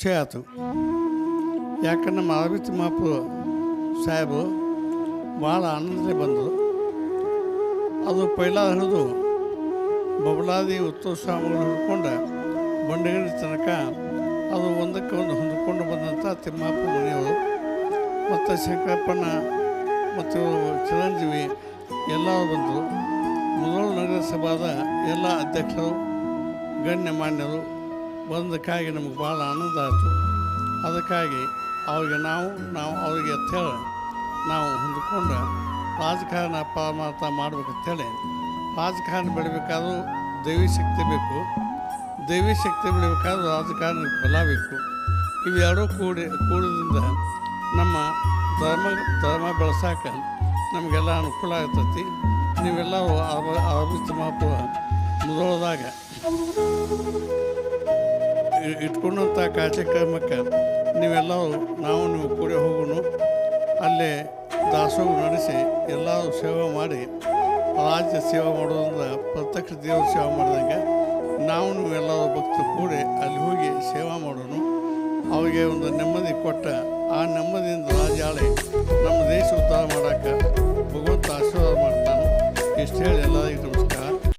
ಖುಷಿ ಆಯ್ತು ಯಾಕಂದ್ರೆ ನಮ್ಮ ಅರವಿತ್ ಮಾಪು ಸಾಹೇಬರು ಭಾಳ ಆನಂದದಲ್ಲಿ ಬಂದರು. ಅದು ಪೈಲ ಹಿಡಿದು ಬಬಲಾದಿ ಉತ್ಸವ ಸ್ವಾಮಿಗಳು ಹಿಡ್ಕೊಂಡು ಬಂಡಗಿರಿ ತನಕ ಅದು ಒಂದಕ್ಕೆ ಒಂದು ಹೊಂದಿಕೊಂಡು ಬಂದಂಥ ತಿಮ್ಮಪ್ಪ ಮನೆಯವರು ಮತ್ತು ಶಂಕರಪ್ಪನ ಮತ್ತು ಚಿರಂಜೀವಿ ಎಲ್ಲರೂ ಬಂದರು. ಮುದೋಳು ನಗರಸಭಾದ ಎಲ್ಲ ಅಧ್ಯಕ್ಷರು, ಗಣ್ಯಮಾನ್ಯರು ಬಂದಕ್ಕಾಗಿ ನಮಗೆ ಭಾಳ ಆನಂದ ಆಯಿತು. ಅದಕ್ಕಾಗಿ ಅವ್ರಿಗೆ ನಾವು ನಾವು ಅವರಿಗೆ ಅಂತೇಳಿ ನಾವು ಹೊಂದ್ಕೊಂಡು ರಾಜಕಾರಣ ಪರಮಾರ್ಥ ಮಾಡ್ಬೇಕಂತೇಳಿ ರಾಜಕಾರಣ ಬೆಳಿಬೇಕಾದ್ರೂ ದೈವಿ ಶಕ್ತಿ ಬೇಕು. ದೈವಿ ಶಕ್ತಿ ಬೆಳಿಬೇಕಾದ್ರೂ ರಾಜಕಾರಣ ಬಲ ಬೇಕು. ಇವೆರಡೂ ಕೂಡಿ ಕೂಡೋದ್ರಿಂದ ನಮ್ಮ ಧರ್ಮ ಧರ್ಮ ಬೆಳೆಸಾಕ ನಮಗೆಲ್ಲ ಅನುಕೂಲ ಆಗ್ತೈತಿ. ನೀವೆಲ್ಲರೂ ಅರವಿತ್ ಮಹತ್ವ ಮುದೋಳದಾಗ ಇಟ್ಕೊಂಡಂಥ ಕಾರ್ಯಕ್ರಮಕ್ಕೆ ನೀವೆಲ್ಲರೂ, ನಾವು ನೀವು ಕೂಡಿ ಹೋಗೋಣ. ಅಲ್ಲೇ ದಾಸೋಹ ನಡೆಸಿ ಎಲ್ಲರೂ ಸೇವೆ ಮಾಡಿ, ರಾಜ್ಯ ಸೇವೆ ಮಾಡೋದ್ರಿಂದ ಪ್ರತ್ಯಕ್ಷ ದೇವ್ರ ಸೇವೆ ಮಾಡಿದಂಗೆ ನಾವು ನೀವೆಲ್ಲರೂ ಭಕ್ತರು ಕೂಡಿ ಅಲ್ಲಿ ಹೋಗಿ ಸೇವೆ ಮಾಡೋಣ. ಅವರಿಗೆ ಒಂದು ನೆಮ್ಮದಿ ಕೊಟ್ಟ, ಆ ನೆಮ್ಮದಿಯಿಂದ ರಾಜಾಳೆ ನಮ್ಮ ದೇಶ ಉದ್ಧಾರ ಮಾಡೋಕ್ಕೆ ಭಗವಂತ ಆಶೀರ್ವಾದ ಮಾಡ್ತಾನೆ. ಇಷ್ಟು ಹೇಳಿ